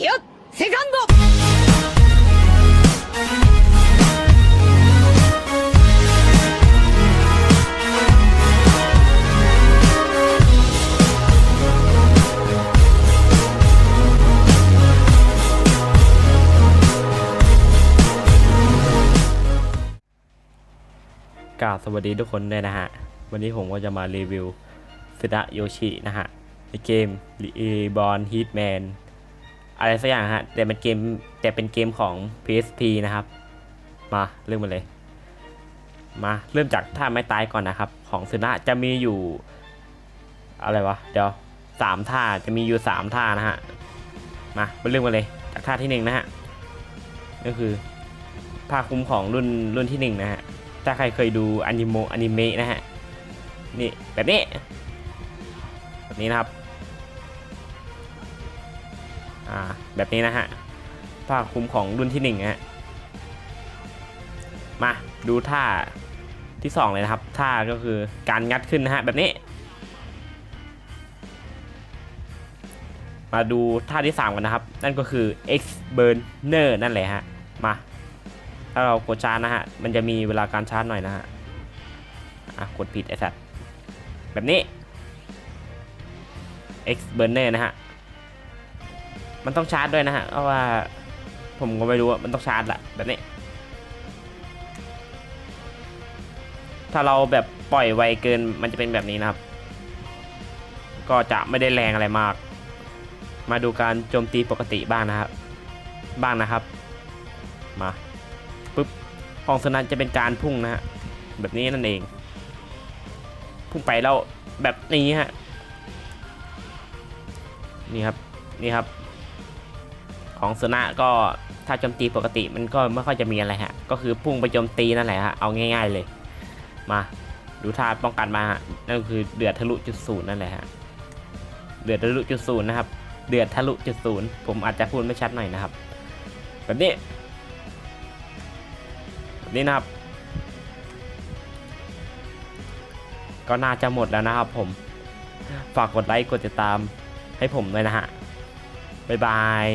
よセカンドกราบสวัสดีทุกคนด้วยนะฮะ วันนี้ผมก็จะมารีวิวฟิดะโยชินะฮะ ในเกม r e b o r n Hitman อะไรสักอย่างฮะ แต่เป็นเกมแต่เป็นเกมของ PSP นะครับ มาเริ่มกันเลย มาเริ่มจากท่าไม้ตายก่อนนะครับ ของฟิดะจะมีอยู่ อะไรวะ เดี๋ยวสามท่าจะมีอยู่สามท่านะฮะ มาไปเริ่มกันเลย จากท่าที่หนึ่งนะฮะก็คือผ้าคลุมของรุ่นรุ่นที่หนึ่งนะฮะ ถ้าใครเคยดูอนิโมอนิเมะนะฮะ นี่แบบนี้ แบบนี้นะครับ อ่าแบบนี้นะฮะผ้าคลุมของรุ่นที่หนึ่งนะฮะมาดูท่าที่สองเลยนะครับ ท่าก็คือการงัดขึ้นนะฮะแบบนี้ มาดูท่าที่สามกันนะครับ นั่นก็คือ X burner นั่นแหละฮะมาถ้าเรากดชาร์จนะฮะมันจะมีเวลาการชาร์จหน่อยนะฮะอะกดผิดไอ้สัตว์แบบนี้ X burner นะฮะ มันต้องชาร์จด้วยนะฮะเพราะว่าผมก็ไม่รู้ว่ามันต้องชาร์จละแบบนี้ ถ้าเราแบบปล่อยไวเกินมันจะเป็นแบบนี้นะครับ ก็จะไม่ได้แรงอะไรมาก มาดูการโจมตีปกติบ้างนะครับ บ้างนะครับ มาของสนันจะเป็นการพุ่งนะฮะแบบนี้นั่นเอง พุ่งไปแล้วแบบนี้ฮะนี่ครับนี่ครับ ของสุนะก็ถ้าโจมตีปกติมันก็ไม่ค่อยจะมีอะไรฮะ ก็คือพุ่งไปโจมตีนั่นแหละฮะ เอาง่าย ๆเลย มาดูท่าป้องกันมาฮะ นั่นคือเดือดทะลุจุดศูนย์นั่นแหละฮะ เดือดทะลุจุดศูนย์นะครับ เดือดทะลุจุดศูนย์ผมอาจจะพูดไม่ชัดหน่อยนะครับ แบบนี้ แบบนี้นะครับ ก็น่าจะหมดแล้วนะครับผม ฝากกดไลค์กดติดตามให้ผมด้วยนะฮะ บ๊ายบาย